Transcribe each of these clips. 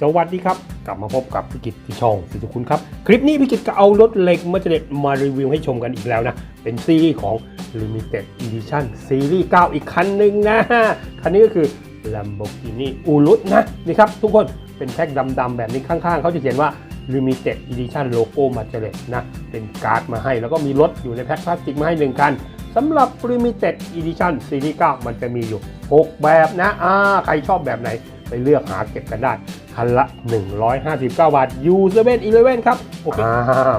สวัสดีครับ กลับมาพบกับพิกิตที่ช่องสิทุคุณครับ คลิปนี้พิกิตก็เอารถเหล็กมาเจเด็ดมารีวิวให้ชมกันอีกแล้วนะ เป็นซีรีส์ของ Limited Edition ซีรีส์ 9 อีกคันหนึ่งนะ คันนี้ก็คือ Lamborghini Urus นะ นี่ครับ ทุกคนเป็นแท็กดำๆแบบนี้ข้างๆ เขาจะเขียนว่า Limited Edition Logo มาเจเด็ดนะ เป็นการ์ดมาให้ แล้วก็มีรถอยู่ในแพ็คพลาสติกมาให้หนึ่งคันสำหรับ Limited Edition ซีรีส์ 9 มันจะมีอยู่ 6 แบบนะอ่าใครชอบแบบไหน ไปเลือกหาเก็บกันได้ คันละ 159 บาท U 7 11ครับโอเคอ่า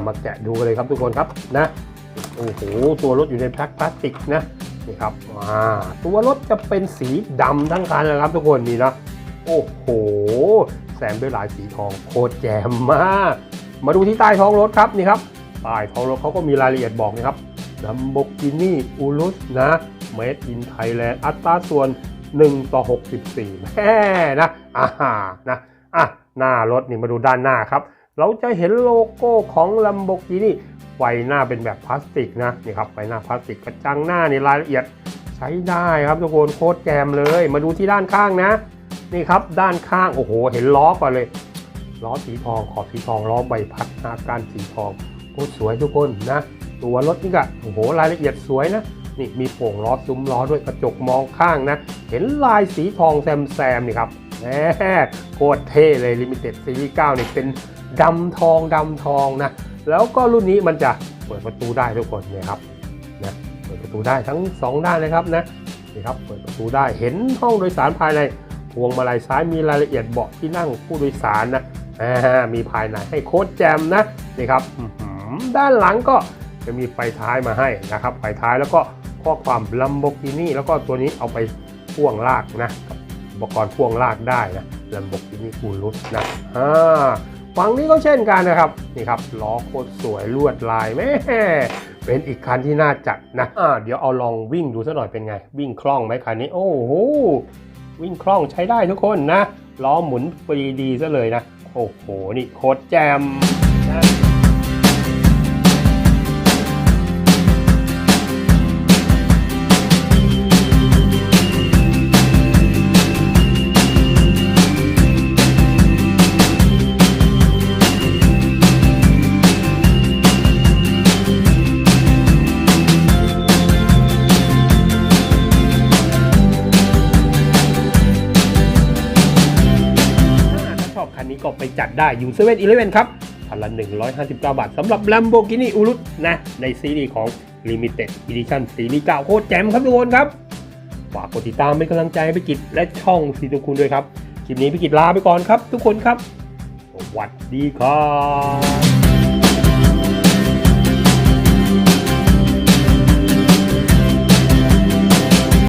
มาแกะดูกันเลยครับทุกคนครับนะโอ้โหตัวรถอยู่ในแพ็คพลาสติกนะนี่ครับอ่าตัวรถจะเป็นสีดำทั้งคันนะครับ ทุกคนนี่นะโอ้โหแซมด้วยลายสีทองโคตรแจ่มมาก มาดูที่ใต้ท้องรถครับนี่ครับใต้ท้องรถเขาก็มีรายละเอียดบอกนะครับ Lamborghini Urus นะ Made in Thailand อัตราส่วน 1 ต่อ 64แม่นะอ่านะอะหน้ารถนี่มาดูด้านหน้าครับ เราจะเห็นโลโก้ของ Lamborghini ไฟหน้าเป็นแบบพลาสติกนะนี่ครับไฟหน้าพลาสติกกระจังหน้านี่รายละเอียดใช้ได้ครับทุกคนโคตรแจมเลย มาดูที่ด้านข้างนะ นี่ครับด้านข้างโอ้โห เห็นล้อก่อนเลยล้อสีทองขอบสีทองล้อใบพัดหน้าก้านสีทองโคตรสวยทุกคนนะ ตัวรถนี่ก็โอ้โหรายละเอียดสวยนะ นี่มีโป่งล้อซุ้มล้อด้วยกระจกมองข้างนะ เห็นลายสีทองแซมแซมนี่ครับแหมโคตรเท่เลย Limited Series 9นี่เป็นดำทองดำทองนะ แล้วก็รุ่นนี้มันจะเปิดประตูได้ทุกคนนี่ครับนะเปิดประตูได้ทั้ง 2 ด้านนะครับนะนี่ครับเปิดประตูได้เห็นห้องโดยสารภายในพวงมาลัยซ้ายมีรายละเอียดเบาะที่นั่งผู้โดยสารนะมีภายในให้โค้ดแจมนะนี่ครับด้านหลังก็จะมีไฟท้ายมาให้นะครับไฟท้ายแล้วก็ ข้อความ Lamborghini แล้วก็ตัวนี้เอาไปพ่วงลากนะอุปกรณ์พ่วงลากได้นะ Lamborghini Urus นะอ่าฝั่งนี้ก็เช่นกันนะครับ นี่ครับล้อโคตรสวยลวดลายแม่เป็นอีกคันที่น่าจัดนะอ่าเดี๋ยวเอาลองวิ่งดูสักหน่อยเป็นไง วิ่งคล่องไหมคันนี้ โอ้โห วิ่งคล่องใช้ได้ทุกคนนะ ล้อหมุนฟรีดีซะเลยนะ โอ้โห นี่โคตรแจมนะ นนี้ก็ไปจัดได้อยู่เซเว่นอีเลฟเว่นครับคันละ 159 บาทสำหรับ Lamborghini Urus นะ ในซีรีส์ของ Limited Edition ซีรีส์9โคตรแจ่มครับทุกคนครับฝากกดติดตามเป็นกำลังใจให้พี่กิจและช่องสีตุคุณด้วยครับ คลิปนี้พี่กิจลาไปก่อนครับ ทุกคนครับ สวัสดีครับ